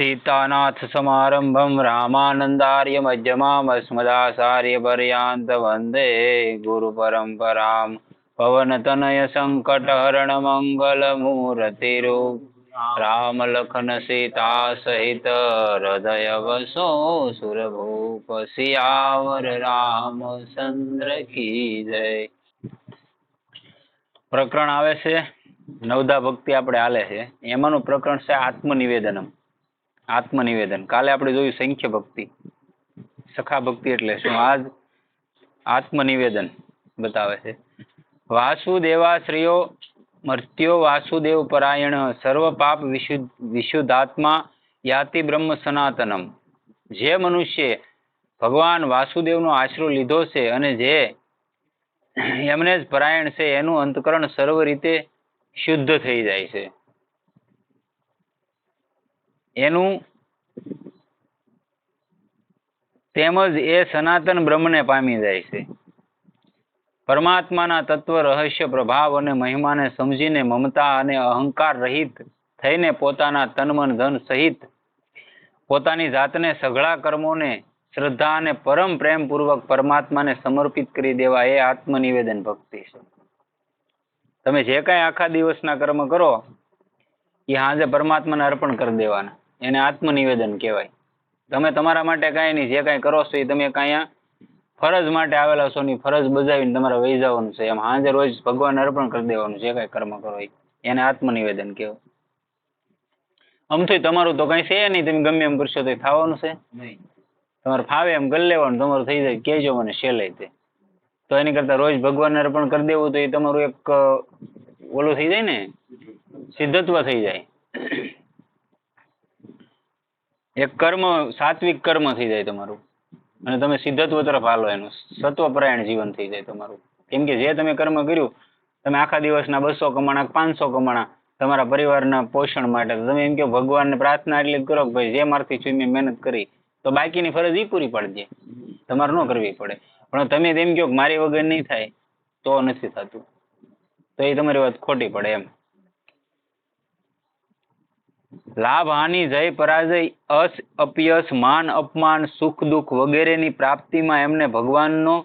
સીતાનાથ સમારંભમ રામાનંદાર્ય મધ્યમામસ્મદાચાર્ય પર્યાંત વંદે ગુરુ પરંપરામ પવનતનય સંકટહરણ મંગલ મૂર્તિરૂપ રામ લખન સીતા સહિત હૃદય વસો સુરભૂપ સિયાવર રામચંદ્ર કી જય પ્રકરણ આવે છે નવદા ભક્તિ આપણે હાલે છે. એમાંનું પ્રકરણ છે આત્મનિવેદનમ. આત્મનિવેદન. કાલે આપણે જોયું સંખ્ય ભક્તિ. સખા ભક્તિ એટલે શું? આજ આત્મનિવેદન બતાવે છે. વાસુદેવાશ્રયો મર્ત્યો વાસુદેવ પરાયણ સર્વ પાપ વિશુદ્ધ, વિશુદ્ધાત્મા યાતિ બ્રહ્મ સનાતનમ. જે મનુષ્ય ભગવાન વાસુદેવનો આશરો લીધો છે અને જે એમને જ પરાયણ છે, એનું અંતકરણ સર્વ રીતે શુદ્ધ થઈ જાય છે. એનું તેમજ એ સનાતન બ્રહ્મને પામી જાય છે. પરમાત્માના તત્વ રહસ્ય પ્રભાવ અને મહિમાને સમજીને મમતા અને અહંકાર રહિત થઈને પોતાના તનમન ધન સહિત પોતાની જાતને સઘળા કર્મોને શ્રદ્ધા અને પરમ પ્રેમપૂર્વક પરમાત્માને સમર્પિત કરી દેવા એ આત્મનિવેદન ભક્તિ છે. તમે જે કાંઈ આખા દિવસના કર્મ કરો, એ હાજે પરમાત્માને અર્પણ કરી દેવાના. એને આત્મનિવેદન કહેવાય. તમે તમારા માટે કાંઈ નહીં જે કાંઈ કરો છો એ તમે કાંઈ ફરજ માટે આવેલા છો ની ફરજ બજાવીને તમારે વહી જવાનું છે. એમ હાજર રોજ ભગવાન અર્પણ કરી દેવાનું જે કાંઈ કર્મ કરો એને આત્મનિવેદન કહેવાય. આમથી તમારું તો કઈ છે નહીં તમે ગમે એમ કરશો તો થવાનું છે. તમારે ફાવે એમ કરી લેવાનું તમારું થઈ જાય કહેજો મને છેલ્લે તે. તો એની કરતા રોજ ભગવાનને અર્પણ કરી દેવું તો એ તમારું એક ઓલું થઈ જાય ને? સિદ્ધત્વ થઈ જાય. એક કર્મ, સાત્વિક કર્મ થઈ જાય તમારું. અને તમે સિદ્ધત્વ તરફ હાલો એનું. સત્વપરાયણ જીવન થઈ જાય તમારું. કેમ કે જે તમે કર્મ કર્યું, તમે આખા દિવસના બસો કમાણા પાંચસો કમાણા તમારા પરિવારના પોષણ માટે. તમે એમ કે ભગવાનને પ્રાર્થના એટલી કરો કે ભાઈ, જે મારથી છું મેં મહેનત કરી, તો બાકીની ફરજ એ પૂરી પડજે. તમારે ન કરવી પડે. પણ તમે તેમ કહો કે મારી વગર નહીં થાય, તો નથી થતું. તો એ તમારી વાત ખોટી પડે એમ. લાભ હાનિ જય પરાજય, અસ અપયસ, માન અપમાન, સુખ દુઃખ વગેરેની પ્રાપ્તિમાં એમને ભગવાનનો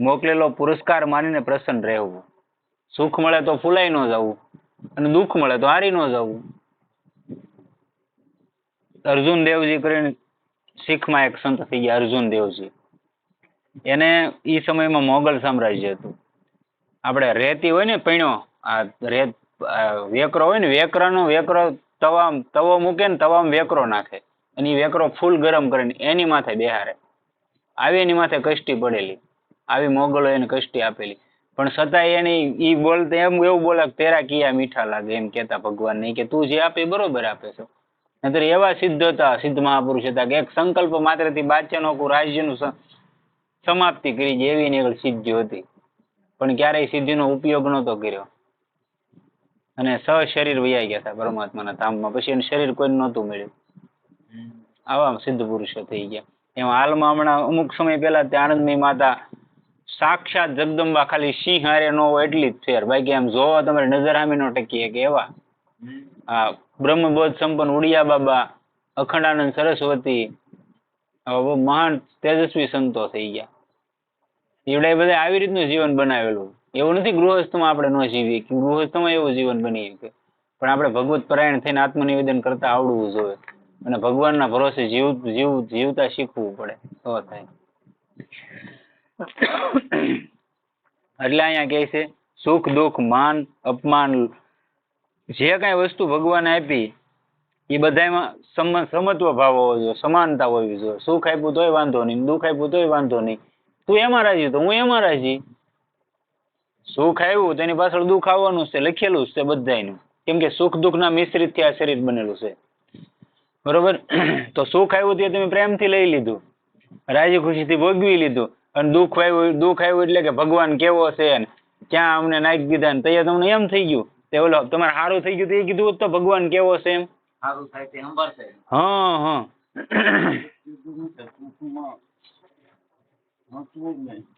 મોકલેલો પુરસ્કાર માનીને પ્રસન્ન રહેવું. સુખ મળે તો ફૂલાઈ ન જવું અને દુઃખ મળે તો હારી ન જવું. અર્જુન દેવજી કરીને શીખમાં એક સંત થઈ ગયા, અર્જુન દેવજી. એને ઈ સમયમાં મોગલ સામ્રાજ્ય હતું. આપણે રેતી હોય ને પૈણો, આ રેત વેકરો હોય ને, વેકરાનો, વેકરો તવા તવો મૂકે ને તવામાં વેકરો નાખે. અને ઈ વેકરો ફૂલ ગરમ કરીને એની માથે બેહારે. આવી એની માથે કષ્ટી પડેલી. આવી મોગલો એને કષ્ટી આપેલી. પણ છતાંય એની ઈ બોલતે એમ એવું બોલે તેરા કિયા મીઠા લાગે? એમ કેતા ભગવાન નહીં કે, તું જે આપે બરોબર આપે છો. નહીતર એવા સિદ્ધ હતા સિદ્ધ મહાપુરુષ હતા કે એક સંકલ્પ માત્રથી બાચ્યાનો રાજ્યનું સમાપ્તિ કરી જેવી આગળ સિદ્ધિ હતી. પણ ક્યારેય સિદ્ધિનો ઉપયોગ નહોતો કર્યો. અને સ શરીર વૈયા ગયા હતા પરમાત્માના ધામમાં. પછી એનું શરીર કોઈને નહોતું મળ્યું. આવા સિદ્ધ પુરુષો થઈ ગયા. એમાં હાલમાં હમણાં અમુક સમય પહેલા ત્યાં આનંદમય માતા સાક્ષાત જગદંબા ખાલી સિંહ હારે ન હોય એટલી જ ફેર. બાકી આમ જોવા તમારે નજર સામે નો ટકીએ કે એવા. આ બ્રહ્મબોધ સંપન્ન ઉડિયા બાબા અખંડાનંદ સરસ્વતી મહાન તેજસ્વી સંતો થઈ ગયા. એવડા બધા આવી રીતનું જીવન બનાવેલું. એવું નથી, ગૃહસ્થમાં આપણે ન જીવીએ કે ગૃહસ્થમાં એવું જીવન બની શકે પણ આપણે ભગવત પરાયણ થઈને આત્મનિવેદન કરતા આવડવું જોઈએ. અને ભગવાનના ભરોસે જીવ જીવ, જીવતા શીખવું પડે, તો થાય. એટલે અહીંયા કહે છે, સુખ, દુઃખ, માન, અપમાન, જે કઈ વસ્તુ ભગવાને આપી એ બધામાં સમાન સમત્વ ભાવ હોવો જોઈએ, સમાનતા હોવી જોઈએ. સુખ આપ્યું તોય વાંધો નહીં, દુઃખ આપ્યું તોય વાંધો નહીં. તું એમાં રાજી તો હું એમાં રાજી. સુખ આવ્યું તેની પાછળ દુઃખ આવવાનું છે લખેલું છે બધાનું કેમ કે સુખ દુઃખના મિશ્રિતથી આ શરીર બનેલું છે. બરોબર? તો સુખ આવ્યું તે તમે પ્રેમથી લઈ લીધું. રાજી ખુશીથી ભોગવી લીધું. અને દુઃખ આવ્યું દુઃખ આવ્યું એટલે કે ભગવાન કેવો છે ને ક્યાં અમને નાખી દીધા ને તૈયાર તમને એમ થઈ ગયું. તે ઓલો તમારે સારું થઈ ગયું તો એ કીધું હોત તો ભગવાન કેવો છે એમ? સારું થાય તે સંભાળશે હા હા.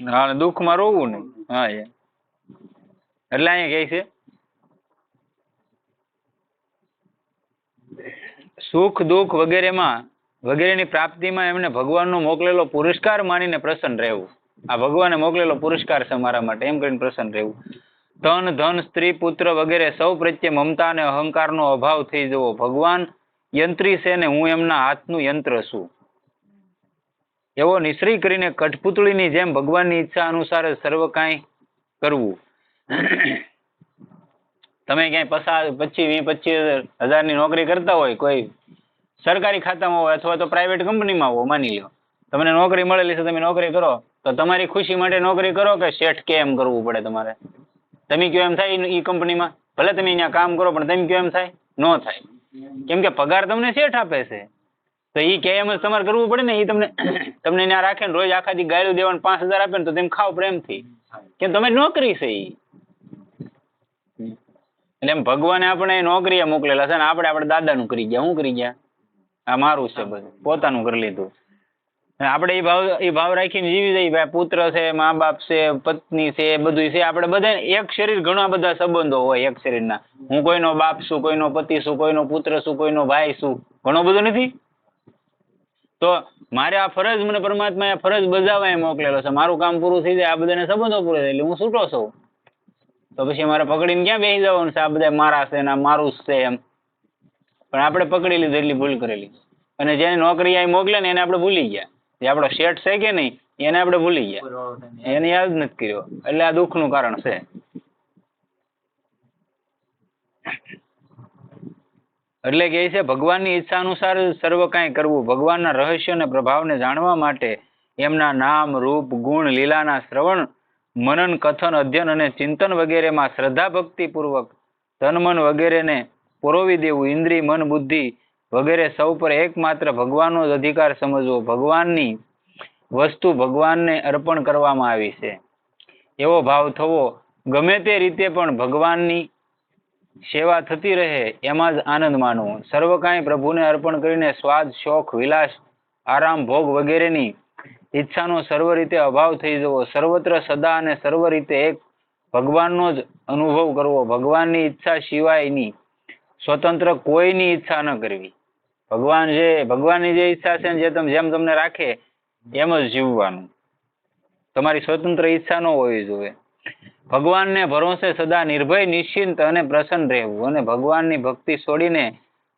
હા દુઃખમાં રોવું ને હા એ. એટલે અહીંયા કહે છે, સુખ દુઃખ વગેરેમાં, વગેરેની પ્રાપ્તિમાં એમને ભગવાનનો મોકલેલો પુરસ્કાર માનીને પ્રસન્ન રહેવું. આ ભગવાને મોકલેલો પુરસ્કાર છે મારા માટે, એમ કરીને પ્રસન્ન રહેવું. ધન ધન, સ્ત્રી, પુત્ર વગેરે સૌ પ્રત્યે મમતા અને અહંકારનો અભાવ થઈ જવો. ભગવાન યંત્રી છે ને હું એમના હાથનું યંત્ર છું. એવો નિશ્રી કરીને કઠપુતળીની જેમ ભગવાનની ઈચ્છા અનુસાર સર્વ કાંઈ કરવું. તમે ક્યાંય પસાર પચીસ વીસ પચીસ હજારની નોકરી કરતા હોય, કોઈ સરકારી ખાતામાં હોય અથવા તો પ્રાઇવેટ કંપનીમાં હો માની લો તમને નોકરી મળેલી છે, તમે નોકરી કરો. તો તમારી ખુશી માટે નોકરી કરો કે શેઠ કે એમ કરવું પડે તમારે? તમે કયો એમ થાય એ કંપનીમાં? ભલે તમે અહીંયા કામ કરો, પણ તમે કયો એમ થાય? ન થાય. કેમ કે પગાર તમને શેઠ આપે છે. તો એ કે એમ જ તમારે કરવું પડે ને એ તમને તમને ત્યાં રાખે ને રોજ આખા દી દેવાનું પાંચ હજાર આપે ને તો તેમ ખાવ પ્રેમથી. કેમ તમે નોકરી છે એટલે એમ ભગવાને આપણે નોકરીએ મોકલેલા છે ને આપણે આપણે દાદાનું કરી ગયા. શું કરી ગયા? આ મારું છે બધું. પોતાનું કરી લીધું. આપણે એ ભાવ એ ભાવ રાખીને જીવી જઈએ ભાઈ પુત્ર છે, મા બાપ છે, પત્ની છે બધું છે. આપણે બધા એક શરીર ઘણા બધા સંબંધો હોય એક શરીરના. હું કોઈનો બાપ છું, કોઈનો પતિ છું, કોઈનો પુત્ર છું, કોઈનો ભાઈ છું. ઘણો બધો નથી? તો મારે આ ફરજ મને પરમાત્માએ આ ફરજ બજાવવા એ મોકલેલો છે. મારું કામ પૂરું થઈ જાય, આ બધાને સંબંધો પૂરો થાય, એટલે હું છૂટો છું. તો પછી મારે પકડીને ક્યાં બેસી જવાનું છે? આ બધા મારા છે ને મારું જ છે એમ. પણ આપણે પકડી લીધું, એટલી ભૂલ કરેલી. અને જેને નોકરી અહીં મોકલે ને એને આપણે ભૂલી ગયા. જે આપણો શેઠ છે કે નહીં, એને આપણે ભૂલી ગયા. એને યાદ નથી કર્યો. એટલે આ દુઃખનું કારણ છે. એટલે કે છે, ભગવાનની ઈચ્છા અનુસાર સર્વ કાંઈ કરવું. ભગવાનના રહસ્ય અને પ્રભાવને જાણવા માટે એમના નામ, રૂપ, ગુણ, લીલાના શ્રવણ, મનન, કથન, અધ્યયન અને ચિંતન વગેરેમાં શ્રદ્ધા ભક્તિપૂર્વક તન મન વગેરેને પુરોવી દેવું. ઇન્દ્રિય, મન, બુદ્ધિ વગેરે સૌ પર એકમાત્ર ભગવાનનો જ અધિકાર સમજવો. ભગવાનની વસ્તુ ભગવાનને અર્પણ કરવામાં આવી છે. એવો ભાવ થવો ગમે તે રીતે પણ ભગવાનની સેવા થતી રહે એમાં જ આનંદ માનવો સર્વ કાંઈ પ્રભુને અર્પણ કરીને સ્વાદ શોખ વિલાસ, આરામ, ભોગ વગેરેની ઈચ્છાનો સર્વ રીતે અભાવ થઈ જવો. સર્વત્ર સદા અને સર્વ રીતે એક ભગવાનનો જ અનુભવ કરવો. ભગવાનની ઈચ્છા સિવાયની સ્વતંત્ર કોઈની ઈચ્છા ન કરવી. ભગવાન જે, ભગવાનની જે ઈચ્છા છે જે તમે, જેમ તમને રાખે, એમ જ જીવવાનું. તમારી સ્વતંત્ર ઈચ્છા ન હોવી જોઈએ. ભગવાનને ભરોસે સદા નિર્ભય નિશ્ચિંત અને પ્રસન્ન રહેવું. અને ભગવાનની ભક્તિ છોડીને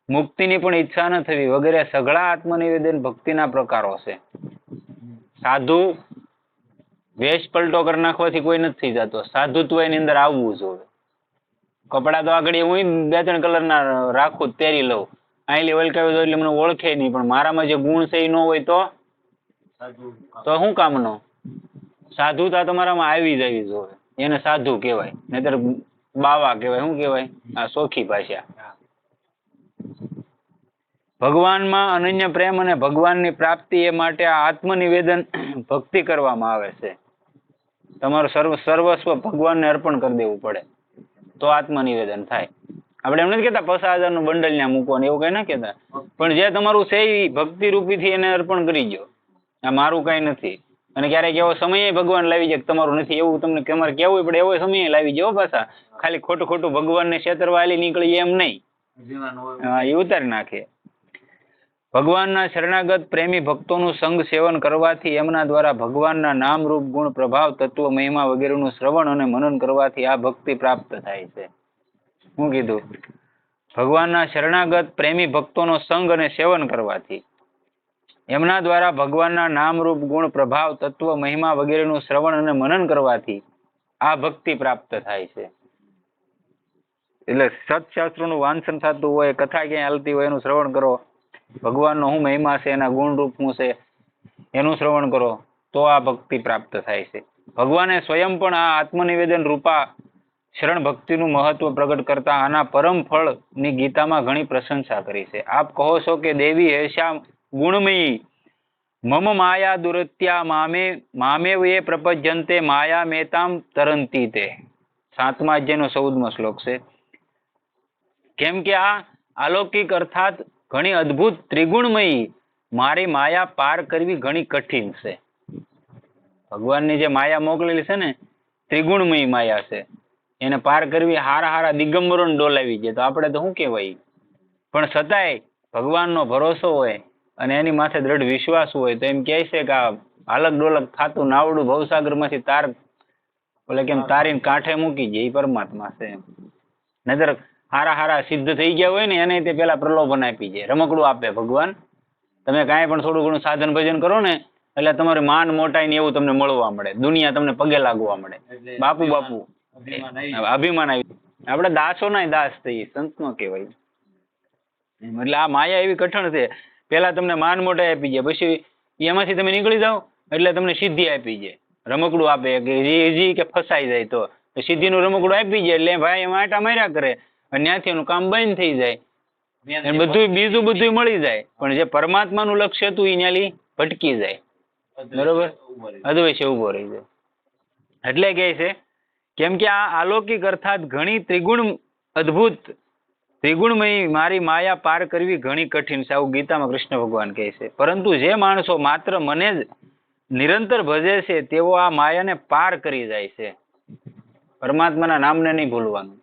મુક્તિની પણ ઈચ્છા ન થવી વગેરે સઘળા આત્મનિવેદન ભક્તિના પ્રકારો છે. સાધુ વેશ પલટો કરી નાખવાથી કોઈ નથી થઈ જતો. સાધુત્વ એની અંદર આવવું જોઈએ. કપડાં તો આગળ હું બે ત્રણ કલરના રાખું તેરી લઉં. આઈલી વલકાવી દઉં એટલે મને ઓળખે નહીં પણ મારામાં જે ગુણ છે એ ન હોય તો તો શું કામનો? સાધુતા તમારામાં આવી જવી જોઈએ એને સાધુ કહેવાય. નહીતર બાવા કહેવાય. શું કહેવાય? આ સોખી ભાષા. ભગવાનમાં અનન્ય પ્રેમ અને ભગવાનની પ્રાપ્તિ એ માટે આ આત્મનિવેદન ભક્તિ કરવામાં આવે છે. તમારું સર્વ સર્વસ્વ ભગવાનને અર્પણ કરી દેવું પડે. તો આત્મનિવેદન થાય. આપણે એમ નથી કહેતા પચાસ હજારનું બંડલ ત્યાં મૂકવાનું ને એવું કઈ ના કહેતા. પણ જે તમારું છે એ ભક્તિ રૂપીથી એને અર્પણ કરી દો આ મારું કઈ નથી. અને ક્યારેક એવો સમય ભગવાન લાવી જાય તમારું નથી એવું તમને તમારે કહેવું પડે એવો સમય લાવી જાય પાછા. ખાલી ખોટું ખોટું ભગવાનને છેતરવા નીકળી એમ નહીં. હા એ ઉતારી નાખે. ભગવાનના શરણાગત પ્રેમી ભક્તોનું સંગ સેવન કરવાથી એમના દ્વારા ભગવાનના નામ રૂપ ગુણ પ્રભાવ તત્વ મહિમા વગેરેનું શ્રવણ અને મનન કરવાથી આ ભક્તિ પ્રાપ્ત થાય છે. શું કીધું? ભગવાનના શરણાગત પ્રેમી ભક્તોનો સંગ અને સેવન કરવાથી. એમના દ્વારા ભગવાનના નામ રૂપ ગુણ, પ્રભાવ, તત્વ, મહિમા વગેરેનું શ્રવણ અને મનન કરવાથી આ ભક્તિ પ્રાપ્ત થાય છે. એટલે સત્શાસ્ત્રોનું વાંચન થતું હોય, કથા ક્યાંય હાલતી હોય, એનું શ્રવણ કરો. ભગવાનનો શું મહિમા છે, એના ગુણરૂપ શું છે, એનું શ્રવણ કરો, તો આ ભક્તિ પ્રાપ્ત થાય છે. ભગવાને સ્વયં પણ આ આત્મનિવેદન રૂપા શરણ ભક્તિનું મહત્વ પ્રગટ કરતા આના પરમ ફળની ગીતામાં ઘણી પ્રશંસા કરી છે. આપ કહો છો કે દેવી હેશા ગુણમયી મમ માયા દુરત્યા મામે મામેવ એ પ્રપજ્યંતે માયા મેતામ તરંતી તે સાતમા અધ્યાયનો ચૌદમો શ્લોક છે। કેમ કે આ અલૌકિક અર્થાત ઘણી અદ્ભુત ત્રિગુણમયી, મારી માયા પાર કરવી ઘણી કઠિન છે। ભગવાનની જે માયા મોકલેલી છે ને, ત્રિગુણમયી માયા છે। એને પાર કરવી હારા હારા દિગંબરોને ડોલાવી જાય તો આપણે તો શું કહેવાય? પણ છતાંય ભગવાનનો ભરોસો હોય અને એની માથે દ્રઢ વિશ્વાસ હોય તો એમ કહે છે કે આ હાલક ડોલક થાતું નાવડું ભવસાગરમાંથી તાર એટલે કેમ તારીને કાંઠે મૂકી જાય એ પરમાત્મા છે નજર હારા હારા સિદ્ધ થઈ ગયા હોય ને એને તે પેલા પ્રલોભન આપી જાય રમકડું આપે ભગવાન. તમે કાંઈ પણ થોડું ઘણું સાધન ભજન કરો ને એટલે તમારે માન મોટાઈ ને એવું તમને મળવા મળે દુનિયા તમને પગે લાગવા મળે. બાપુ બાપુ. અભિમાન આવી આપણે દાસો ના દાસ થઈએ સંત નો કહેવાય. એટલે આ માયા એવી કઠણ છે. પેલા તમને માન મોટા આપી જાય પછી એમાંથી તમે નીકળી જાઓ એટલે તમને સિદ્ધિ આપી જાય. રમકડું આપે કે રીજી કે ફસાઈ જાય તો. સિદ્ધિનું રમકડું આપી જાય એટલે ભાઈ એમાં આટા માર્યા કરે અને ત્યાંથી એનું કામ બંધ થઈ જાય. બધું બીજું બધું મળી જાય. પણ જે પરમાત્માનું લક્ષ્ય હતું એ ન્યાલી ભટકી જાય. બરોબર. રહી. ઊભો રહી જાય. એટલે કહે છે કેમ કે આ અલૌકિક અર્થાત ઘણી ત્રિગુણ અદ્ભુત ત્રિગુણમય મારી માયા પાર કરવી ઘણી કઠિન છે. આવું ગીતામાં કૃષ્ણ ભગવાન કહે છે. પરંતુ જે માણસો માત્ર મને જ નિરંતર ભજે છે તેઓ આ માયાને પાર કરી જાય છે. પરમાત્માના નામને નહીં ભૂલવાનું.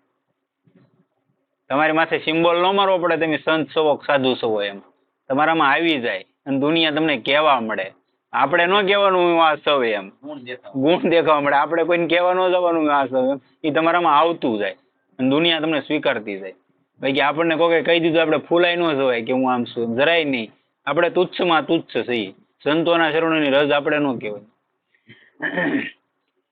તમારી માથે સિમ્બોલ ન મારવો પડે તમે સંત સવો સાધુ સવો એમ. તમારામાં આવી જાય અને દુનિયા તમને કહેવા મળે. આપણે ન કહેવાનું હું આ સવ એમ. ગુણ દેખાવા મળે. આપણે કોઈને કહેવા ન જવાનું આ સવ એમ. એ તમારામાં આવતું જાય અને દુનિયા તમને સ્વીકારતી જાય. બાકી આપણને કોઈ કહી દીધું, આપણે ફૂલાય ન જવાય કે હું આમ છું જરાય નહીં. આપણે તુચ્છમાં તુચ્છ છીએ. સંતોના શરણોની રજ આપણે ન કહેવાય.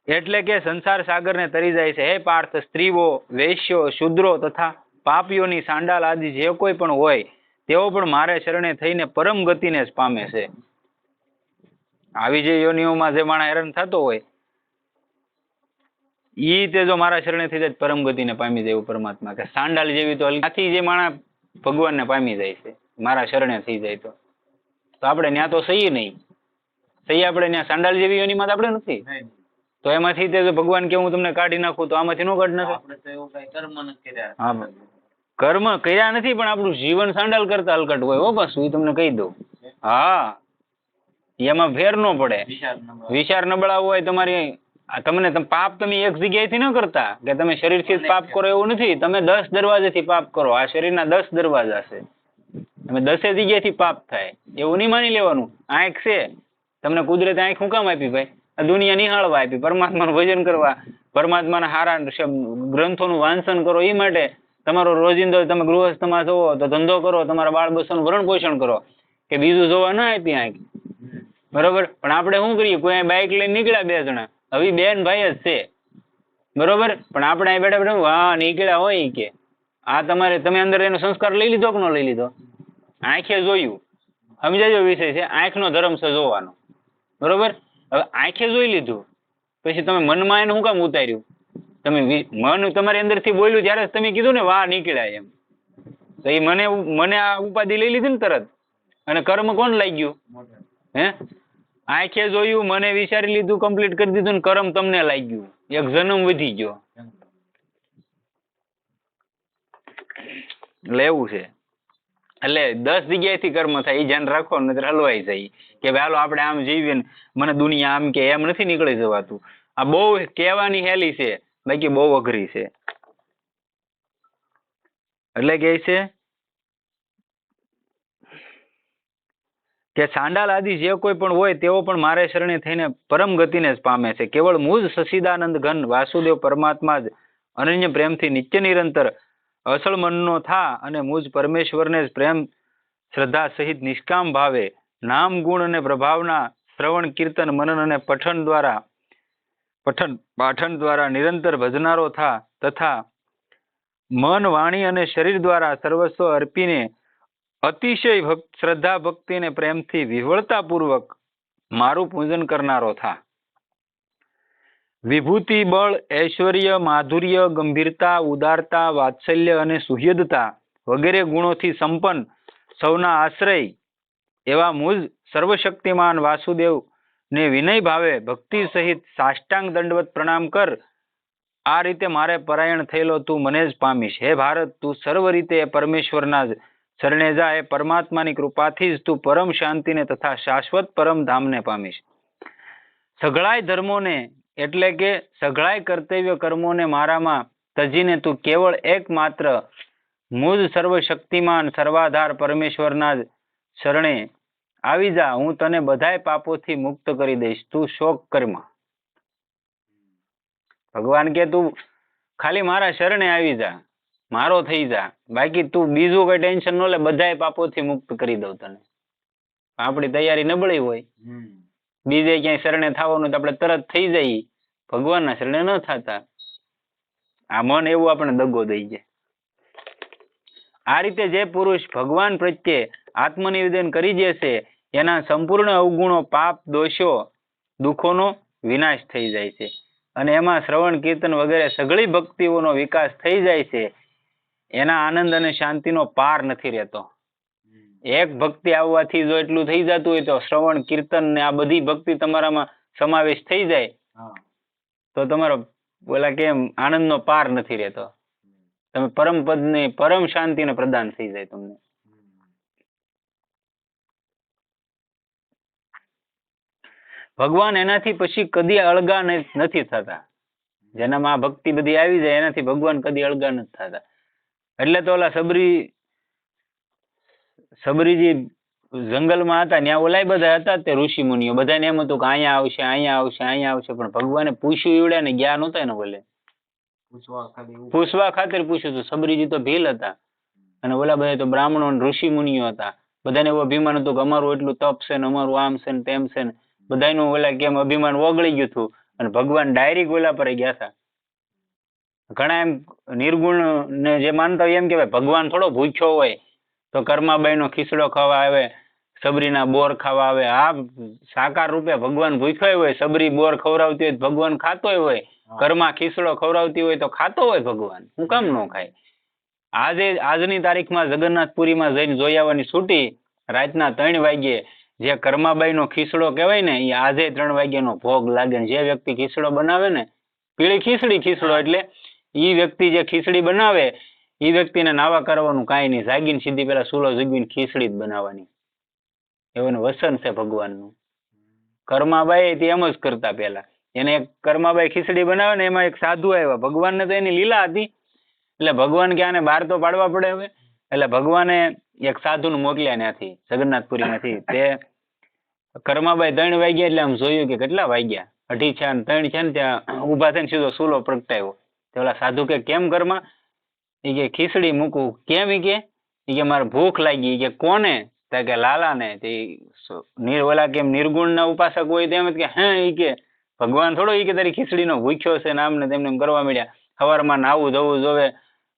એટલે કે સંસાર સાગરને તરી જાય છે. હે પાર્થ, સ્ત્રીઓ, વૈશ્યો, શુદ્રો તથા પાપીઓની સાંડાલ આદિ જે કોઈ પણ હોય, તેઓ પણ મારે શરણે થઈને પરમ ગતિને જ પામે છે. આવી જે યોનિઓમાં જે માણસ હેરાન થતો હોય ઈ તે જો મારા શરણે થઈ જાય પરમ ગતિને પામી જાય એવું પરમાત્મા કે સાંડાલ જેવી તો આથી જે માણસ ભગવાનને પામી જાય છે મારા શરણે થઈ જાય તો. તો આપણે ત્યાં તો સહી નહીં. સહી આપણે ત્યાં સાંડાલ જેવી યોનિમાં તો આપણે નથી. તો એમાંથી તે ભગવાન કે હું તમને કાઢી નાખું તો આમાંથી નો કાઢી નાખે? કર્મ નથી કર્યા. હા. કર્મ કર્યા નથી પણ આપણું જીવન સાંડાલ કરતા હલકટ હોય. હો બસ હું તમને કહી દઉં. હા? એમાં ફેર નો પડે. વિચાર નબળા હોય તમારી તમને તમ- પાપ તમે એક જગ્યાએથી ન કરતા કે તમે શરીરથી જ પાપ કરો એવું નથી. તમે દસ દરવાજેથી પાપ કરો. આ શરીરના દસ દરવાજા છે. તમે દસે જગ્યાએથી પાપ થાય. એવું નહીં માની લેવાનું. આંખ છે. તમને કુદરતે આંખ હું કામ આપી ભાઈ? આ દુનિયા નિહાળવા આપી. પરમાત્માનું ભજન કરવા. પરમાત્માના હારા ગ્રંથોનું વાંચન કરો એ માટે. તમારો રોજિંદો તમે ગૃહસ્થમાં જોવો તો ધંધો કરો. તમારા બાળ બસોનું ભરણ પોષણ કરો. કે બીજું જોવા ના આપી આંખ. બરોબર? પણ આપણે શું કરીએ? કોઈ બાઇક લઈને નીકળ્યા બે જણા. હવે બેન ભાઈ જ છે. બરોબર? પણ આપણે અહીં બેઠા બેઠા હા, નીકળ્યા હોય કે. આ તમારે, તમે અંદર એનો સંસ્કાર લઈ લીધો કે ન લઈ લીધો? આંખે જોયું. સમજાજો વિષય છે, આંખનો ધર્મ છે જોવાનો. બરોબર? હવે આંખે જોઈ લીધું. પછી તમે મનમાં એને શું કામ ઉતાર્યું? તમે મન તમારી અંદરથી બોલ્યું જ્યારે તમે કીધું ને, વાહ, નીકળ્યા એમ. તો એ મને મને આ ઉપાધિ લઈ લીધી ને તરત. અને કર્મ કોણ લાગ્યું. હે? આંખે જોયું, મને વિચારી લીધું કમ્પ્લીટ કરી દીધું ને કરમ તમને લાગ્યું. એક જન્મ વધી ગયો. એવું છે. એટલે દસ જગ્યાએથી કર્મ થાય એ ધ્યાન રાખો, નહીતર હલવાઈ જાય. કે ભાઈ, હાલો, આપણે આમ જીવીએ ને, મને દુનિયા આમ કે એમ નથી નીકળી જવાતું. આ બહુ કહેવાની હેલી છે, બાકી બહુ અઘરી છે. એટલે કે છે કે સાંડાલ આદિ જે કોઈ પણ હોય તેઓ પણ મારે શરણે થઈને પરમ ગતિને જ પામે છે. કેવળ મૂજ સસીદાનંદ ઘન, વાસુદેવ પરમાત્મા જ, અનન્ય પ્રેમથી નિત્ય નિરંતર અસળ મનનો થા અને મૂજ પરમેશ્વરને જ પ્રેમ, શ્રદ્ધા સહિત નિષ્કામ ભાવે, નામ, ગુણ અને પ્રભાવના શ્રવણ, કીર્તન, મનન અને પઠન દ્વારા, પઠન, પાઠન દ્વારા નિરંતર ભજનારો થા તથા મન વાણી અને શરીર દ્વારા સર્વસ્વ અર્પીને અતિશય ભક્ત શ્રદ્ધા, ભક્તિ અને પ્રેમથી વિહવળતાપૂર્વક મારું પૂજન કરનારો થા. વિભૂતિ, બળ, ઐશ્વર્ય, માધુર્ય, ગંભીરતા, ઉદારતા, વાત્સલ્ય અને સુહ્યદતા વગેરે ગુણોથી સંપન્ન સૌના આશ્રય એવા મુજ સર્વશક્તિમાન વાસુદેવ ને વિનય ભાવે ભક્તિ સહિત સાષ્ટાંગ દંડવત પ્રણામ કર. આ રીતે મારે પરાયણ થયેલો તું મને જ પામીશ. હે ભારત, તું સર્વ રીતે પરમેશ્વરના જ શરણે એ પરમાત્માની કૃપાથી જ તું પરમ શાંતિને તથા શાશ્વત પરમ ધામને પામીશ. સઘળાય ધર્મોને એટલે કે સઘળાય કર્તવ્ય કર્મોને મારામાં તજીને તું કેવળ એકમાત્ર મુજ સર્વશક્તિમાન, સર્વાધાર પરમેશ્વરના જ શરણે આવી જા, હું તને બધાય પાપોથી મુક્ત કરી દઈશ. તું શોક કર્મ. ભગવાન કે તું ખાલી મારા શરણે આવી જા. મારો થઈ જા. બાકી તું બીજું કઈ ટેન્શન ન લે બધાય પાપોથી મુક્ત કરી દઉં તને. આપણી તૈયારી નબળી હોય. બીજે ક્યાંય શરણે થવાનું તો આપણે તરત થઈ જઈએ. ભગવાનના શરણે ન થતા. આ મન એવું આપણે દગો દઈ જાય આ રીતે જે પુરુષ ભગવાન પ્રત્યે આત્મનિવેદન કરી જશે એના સંપૂર્ણ અવગુણો પાપ દોષો દુઃખોનો વિનાશ થઈ જાય છે. અને એમાં શ્રવણ કીર્તન વગેરે સઘળી ભક્તિઓનો વિકાસ થઈ જાય છે. એના આનંદ અને શાંતિનો પાર નથી રહેતો. એક ભક્તિ આવવાથી જો એટલું થઈ જતું હોય તો શ્રવણ કીર્તન ને આ બધી ભક્તિ તમારામાં સમાવેશ થઈ જાય. તો તમારો બોલા કેમ આનંદનો પાર નથી રહેતો. તમે પરમ પદને પરમ શાંતિ ને પ્રદાન થઈ જાય તમને. ભગવાન એનાથી પછી કદી અળગા નથી થતા. જેનામાં આ ભક્તિ બધી આવી જાય એનાથી ભગવાન કદી અળગા નથી થતા. એટલે તો ઓલા સબરી સબરીજી જંગલમાં હતા ત્યાં ઓલાય બધા હતા તે ઋષિ મુનિઓ બધાને એમ હતું કે અહીંયા આવશે અહીંયા આવશે અહીંયા આવશે. પણ ભગવાને પૂછ્યું એવડે ને ગયા નહોતા એને બોલે પૂછવા ખાતર પૂછ્યું હતું. સબરીજી તો ભીલ હતા. અને ઓલા બધા તો બ્રાહ્મણો અને ઋષિ મુનિઓ હતા. બધાને એવું અભિમાન હતું કે અમારું એટલું તપ છે ને અમારું આમ છે ને તેમ છે ને. બધાનું ઓલા કેમ અભિમાન ઓગળી ગયું હતું. અને ભગવાન ડાયરેક્ટ ઓલા પર ગયા હતા. ઘણા એમ નિર્ગુણ ને જે માનતા હોય એમ કે ભગવાન થોડો ભૂખ્યો હોય તો કર્માબાઈનો ખીચડો ખાવા આવે સબરીના બોર ખાવા આવે. આ સાકાર રૂપે ભગવાન ભૂખ્યો હોય સબરી બોર ખવડાવતી હોય ભગવાન ખાતો હોય કર્મા ખીચડો ખવડાવતી હોય તો ખાતો હોય ભગવાન. હું કેમ ન ખાય. આજે આજની તારીખમાં જગન્નાથપુરીમાં જઈને જોઈ આવવાની છૂટી. રાતના ત્રણ વાગ્યે જે કર્માબાઈનો ખીચડો કહેવાય ને એ આજે ત્રણ વાગ્યાનો ભોગ લાગે ને. જે વ્યક્તિ ખીચડો બનાવે ને પીળી ખીચડી ખીચડો એટલે ઈ વ્યક્તિ જે ખીચડી બનાવે, ઈ વ્યક્તિને નાવા કરવાનું કાંઈ નહીં. જાગીને સીધી પેલા સુલો જગવીને ખીચડી જ બનાવવાની. એવું વસન છે ભગવાનનું. કર્માબાઈ તે એમ જ કરતા પેલા. એને એક કર્માબાઈ ખીચડી બનાવે ને એમાં એક સાધુ આવ્યા. ભગવાનને તો એની લીલા હતી. એટલે ભગવાન કે આને બહાર તો પાડવા પડે હવે. એટલે ભગવાને એક સાધુને મોકલ્યા ત્યાંથી, જગન્નાથપુરીમાંથી. તે કર્માબાઈ ત્રણ વાગ્યા એટલે આમ જોયું કે કેટલા વાગ્યા? અઢી છે ત્રણ છે ને ત્યાં ઊભા થઈને સીધો સુલો પ્રગટાયો ઓલા સાધુ કે, કેમ કર્મા એ કે, ખીચડી મૂકું. કેમ? ઈ કે ઈ કે, મારે ભૂખ લાગી. ઈ કે, કોને? તો કે, લાલાને. તે સ- નિર ઓલા કેમ નિર્ગુણના ઉપાસક હોય તેમ જ કે, હે, ઈ કે, ભગવાન થોડો ઈ કે તારી ખીચડીનો ભૂખ્યો છે ને આમ ને તેમને એમ કરવા મળ્યા સવારમાં નાવું ધોવું જોવે,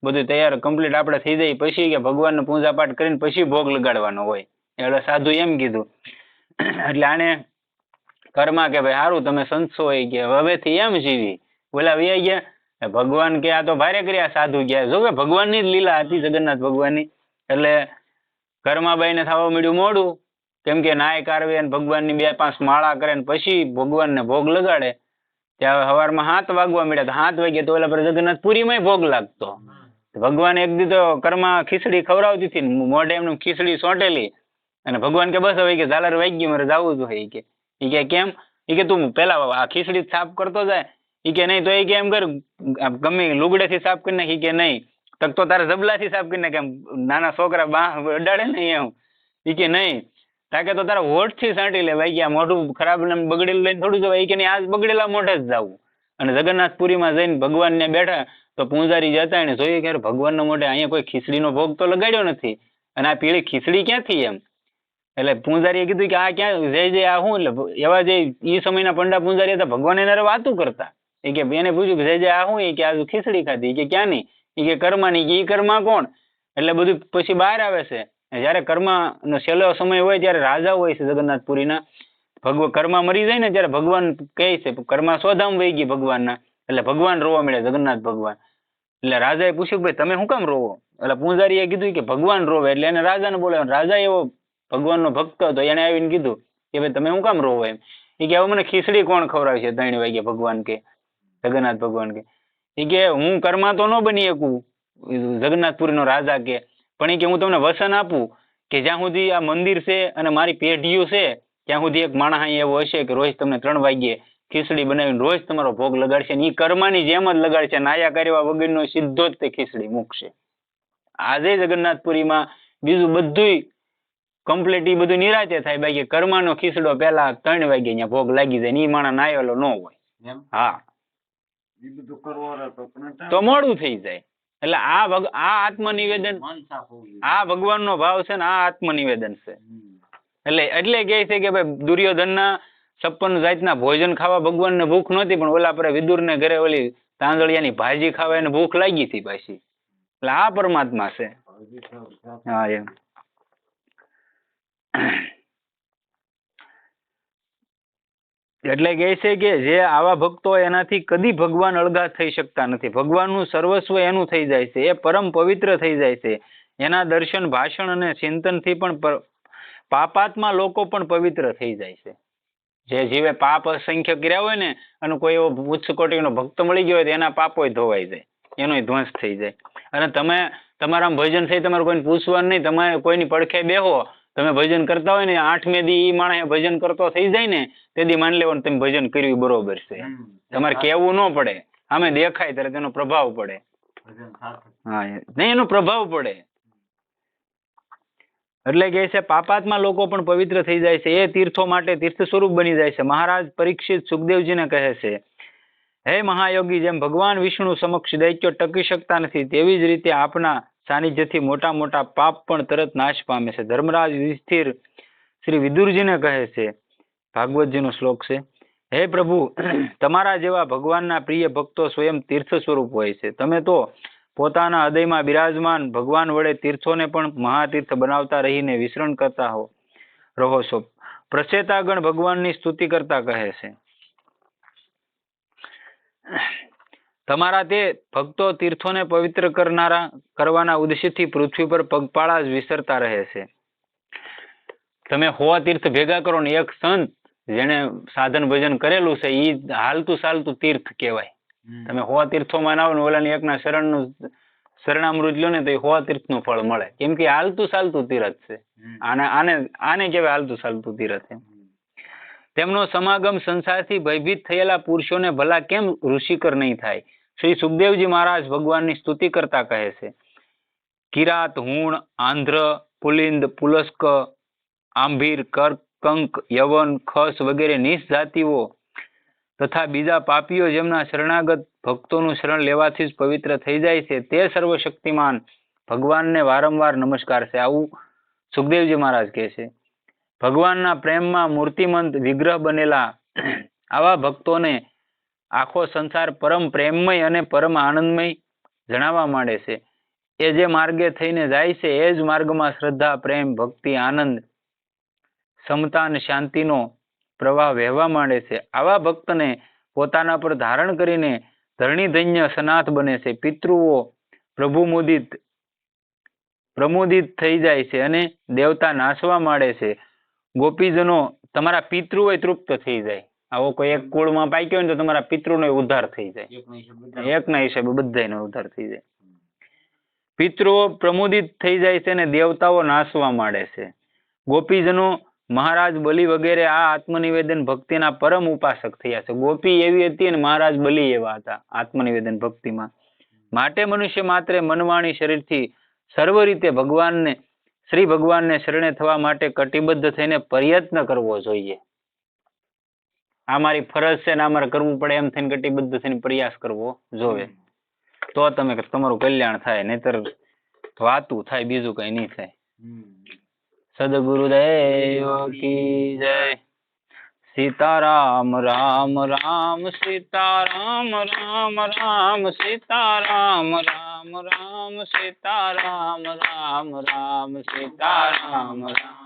બધું તૈયાર કમ્પ્લીટ આપણે થઈ જાય. પછી કે, ભગવાનને પૂજા પાઠ કરીને પછી ભોગ લગાડવાનો હોય. એટલે સાધુ એમ કીધું. એટલે આને કર્મા કે, ભાઈ સારું તમે સંતસો હોય કે હવેથી એમ જીવી. ઓલા વ્યાઈ ગયા. એ ભગવાન કે આ તો ભારે કર્યા સાધુ ગયા. જો કે ભગવાનની જ લીલા હતી જગન્નાથ ભગવાનની. એટલે કર્માબાઈને થવા મળ્યું મોડું. કેમ કે નાય કારવે અને ભગવાનની બે પાંચ માળા કરે ને પછી ભગવાનને ભોગ લગાડે. ત્યાં સવારમાં હાથ વાગવા મળ્યા તો સાત વાગે તો ઓલા પર જગન્નાથ પુરીમાં ભોગ લાગતો. ભગવાન એક દી તો કર્મા ખીચડી ખવડાવતી હતી મોઢે એમનું ખીચડી સોંટેલી. અને ભગવાન કે બસ હવે કે ઝાલર વાગી મારે જવું ઈ કે. એ કે કેમ? એ કે તું પેલા આ ખીચડી સાફ કરતો જાય. ઈ કે નહીં, તો એ કે એમ કર આ ગમે લુગડેથી સાફ કરી નાખ કે નહીં. તક તો તારે જબલાથી સાફ કરી નાખે એમ નાના છોકરા બા, અડાડે ને એમ ઈ કે નહીં. તાકે તો તારા હોઠથી સાંટી લે, ભાઈ ગયા મોઢું ખરાબ ને બગડેલું લઈને થોડું જવાય. ઈ કે નહીં, આજ બગડેલા મોઢે જ જવું. અને જગન્નાથપુરીમાં જઈને ભગવાનને બેઠા, તો પૂંજારી જતા એને જોઈએ કે ભગવાનના મોઢે અહીંયા કોઈ ખીચડીનો ભોગ તો લગાડ્યો નથી. અને આ પીળી ખીચડી ક્યાંથી એમ? એટલે પૂંજારીએ કીધું કે આ ક્યાં, જય જય આ શું એટલે એવા જે ઈ સમયના પંડા પૂંજારી હતા, ભગવાન એના વાતું કરતા. કે એને પૂછ્યું કે જય આ શું કે આજુ ખીચડી ખાધી. કે ક્યાંની એ કે કર્માની કે કર્મા કોણ? એટલે બધું પછી બહાર આવે છે. જયારે જ્યારે કર્માનો છેલ્લો સમય હોય ત્યારે રાજા હોય છે જગન્નાથપુરીના. ભગવાન કર્મા મરી જાય ને ત્યારે ભગવાન કહે છે કર્મા સોધામ વહી ગઈ ભગવાનના. એટલે ભગવાન રોવા મળ્યા, જગન્નાથ ભગવાન. એટલે રાજાએ પૂછ્યું ભાઈ, તમે શું કામ રોવો? એટલે પૂંજારીએ કીધું કે, ભગવાન રોવે. એટલે એને રાજાને બોલાવે રાજા એવો ભગવાનનો ભક્ત હતો. એને આવીને કીધું કે, ભાઈ, તમે શું કામ રોવો? એમ. એ કે, હવે મને ખીચડી કોણ ખવડાવશે? ત્રણ વાગે ભગવાન કે જગન્નાથ ભગવાન કે. એ કે હું કર્મા તો ન બની શકું. જગન્નાથપુરીનો રાજા કે. પણ એ કે હું તમને વસન આપું કે જ્યાં સુધી આ મંદિર છે અને મારી પેઢીઓ છે ત્યાં સુધી એક માણસ અહીં એવો હશે કે રોજ તમને ત્રણ વાગ્યે ખીચડી બનાવીને રોજ તમારો ભોગ લગાડશે ને એ કર્માની જેમ જ લગાડશે નાયા કરવા વગરનો સીધો જ તે ખીચડી મૂકશે. આજે જગન્નાથપુરીમાં બીજું બધુંય કમ્પ્લીટ ઈ બધું નિરાતે થાય. બાકી કર્માનો ખીસડો પેલા ત્રણ વાગે અહીંયા ભોગ લાગી જાય ને ઈ માણસ નાયેલો ન હોય. હા. એ તો મોડું થઈ જાય. એટલે આ આ આત્મનિવેદન આ ભગવાનનો ભાવ છે ને આ આત્મનિવેદન છે. એટલે એટલે કહે છે કે ભાઈ દુર્યોધનના છપ્પન જાતના ભોજન ખાવા ભગવાનને ભૂખ નહોતી પણ ઓલા પર વિદુરને ઘરે ઓલી તાંદળિયાની ભાજી ખાવા એને ભૂખ લાગી હતી પાછી. એટલે આ પરમાત્મા છે. હા એમ. એટલે કહે છે કે જે આવા ભક્તો એનાથી કદી ભગવાન અળગા થઈ શકતા નથી. ભગવાનનું સર્વસ્વ એનું થઈ જાય છે. એ પરમ પવિત્ર થઈ જાય છે. એના દર્શન, ભાષણ અને ચિંતનથી પણ પાપાત્મા લોકો પણ પવિત્ર થઈ જાય છે. જે જીવે પાપ અસંખ્ય કર્યા હોય ને, અને કોઈ એવો ઉચ્ચ કોટીનો ભક્ત મળી ગયો હોય તો એના પાપોય ધોવાઈ જાય. એનો ધ્વંસ થઈ જાય. અને તમે તમારા ભજન થઈ તમારે કોઈને પૂછવાનું નહીં. તમે કોઈની પડખે બેહો તમે ભજન કરતા હોય ને આઠમે દી ઈ માણસ ભજન કરતો થઈ જાય ને તે દી માની લેવાનું તમે ભજન કર્યું બરોબર છે. તમારે કેવું ન પડે. આમે દેખાય ત્યારે તેનો પ્રભાવ પડે. હા નહીં એનો પ્રભાવ પડે. એટલે કે છે પાપાત્મા લોકો પણ પવિત્ર થઈ જાય છે. એ તીર્થો માટે તીર્થ સ્વરૂપ બની જાય છે. મહારાજ પરીક્ષિત સુખદેવજીને કહે છે હે મહાયોગી જેમ ભગવાન વિષ્ણુ સમક્ષ દૈત્યો ટકી શકતા નથી તેવી જ રીતે આપના સાનિધ્યથી મોટા મોટા પાપ પણ તરત નાશ પામે છે. ધર્મરાજ યુધિષ્ઠિર શ્રી વિદુરજીને કહે છે, ભાગવતજીનો શ્લોક છે, હે પ્રભુ, તમારા જેવા ભગવાનના પ્રિય ભક્તો સ્વયં તીર્થ સ્વરૂપ હોય છે. તમે તો પોતાના હૃદયમાં બિરાજમાન ભગવાન વડે તીર્થોને પણ મહાતીર્થ બનાવતા રહીને વિસરણ કરતા હો, રહો છો. પ્રચેતાગણ ભગવાનની સ્તુતિ કરતા કહે છે. તમારા તે ભક્તો તીર્થોને પવિત્ર કરનારા કરવાના ઉદ્દેશ્યથી પૃથ્વી પર પગપાળા જ વિસરતા રહે છે. તમે હો તીર્થ ભેગા કરો ને એક સંત જેને સાધન ભજન કરેલું છે એ હાલતું ચાલતું તીર્થ કહેવાય. તમે હો તીર્થોમાં આવો ને ઓલાની એકના શરણનું શરણામૃત લ્યો ને તો એ હો તીર્થનું ફળ મળે. કેમ કે હાલતું ચાલતું તીરથ છે. આને આને આને કહેવાય હાલતું ચાલતું તીરથ એમ. તેમનો સમાગમ સંસારથી ભયભીત થયેલા પુરુષોને ભલા કેમ ઋષિકર નહીં થાય? શ્રી સુખદેવજી મહારાજ ભગવાનની સ્તુતિ કરતા કહે છે, કિરાત, હુણ, આંધ્ર, પુલિંદ, પુલસ્ક, આંભીર, કર્ક, કંક, યવન, ખસ વગેરે નીચ જાતિઓ તથા બીજા પાપીઓ જેમના શરણાગત ભક્તોનું શરણ લેવાથી જ પવિત્ર થઈ જાય છે, તે સર્વશક્તિમાન ભગવાનને વારંવાર નમસ્કાર છે. આવું સુખદેવજી મહારાજ કહે છે. ભગવાનના પ્રેમમાં મૂર્તિમંત વિગ્રહ બનેલા આવા ભક્તોને આખો સંસાર પરમ પ્રેમમય અને પરમ આનંદમય જણાવવા માંડે છે. એ જે માર્ગે થઈને જાય છે, એ જ માર્ગમાં શ્રદ્ધા, પ્રેમ, ભક્તિ, આનંદ, સમતા અને શાંતિનો પ્રવાહ વહેવા માંડે છે. આવા ભક્તને પોતાના પર ધારણ કરીને ધરણીધન્ય સનાથ બને છે. પિતૃઓ પ્રભુમુદિત, પ્રમોદિત થઈ જાય છે અને દેવતા નાશવા માંડે છે. ગોપીજનો તમારા પિતૃઓ તૃપ્ત થઈ જાય. આવો કોઈ એક કુળમાં પાક્યો ને તો તમારા પિતૃનો ઉદ્ધાર થઈ જાય. એકના હિસાબે બધા. એકના ઉદ્ધાર થઈ જાય. પિતૃઓ પ્રમોદિત થઈ જાય છે અને દેવતાઓ નાશવા માંડે છે. ગોપીજનો મહારાજ બલિ વગેરે આ આત્મનિવેદન ભક્તિના પરમ ઉપાસક થયા છે. ગોપી એવી હતી અને મહારાજ બલિ એવા હતા આત્મનિવેદન ભક્તિમાં. માટે મનુષ્ય માત્ર મનવાણી શરીરથી સર્વ રીતે ભગવાનને શ્રી ભગવાનને શરણે થવા માટે કટિબદ્ધ થઈને પ્રયત્ન કરવો જોઈએ. આ મારી ફરજ છે ને આ મારે કરવું પડે એમ થઈને કટિબદ્ધ થઈને પ્રયાસ કરવો જોવે. તો તમે તમારું કલ્યાણ થાય નહીતર વાતું થાય બીજું કઈ નહીં થાય. સદગુરુદેવ કી જય. સીતારામ રામ રામ સીતારામ રામ રામ સીતારામ રામ રામ સીતારામ રામ રામ સીતારામ રામ.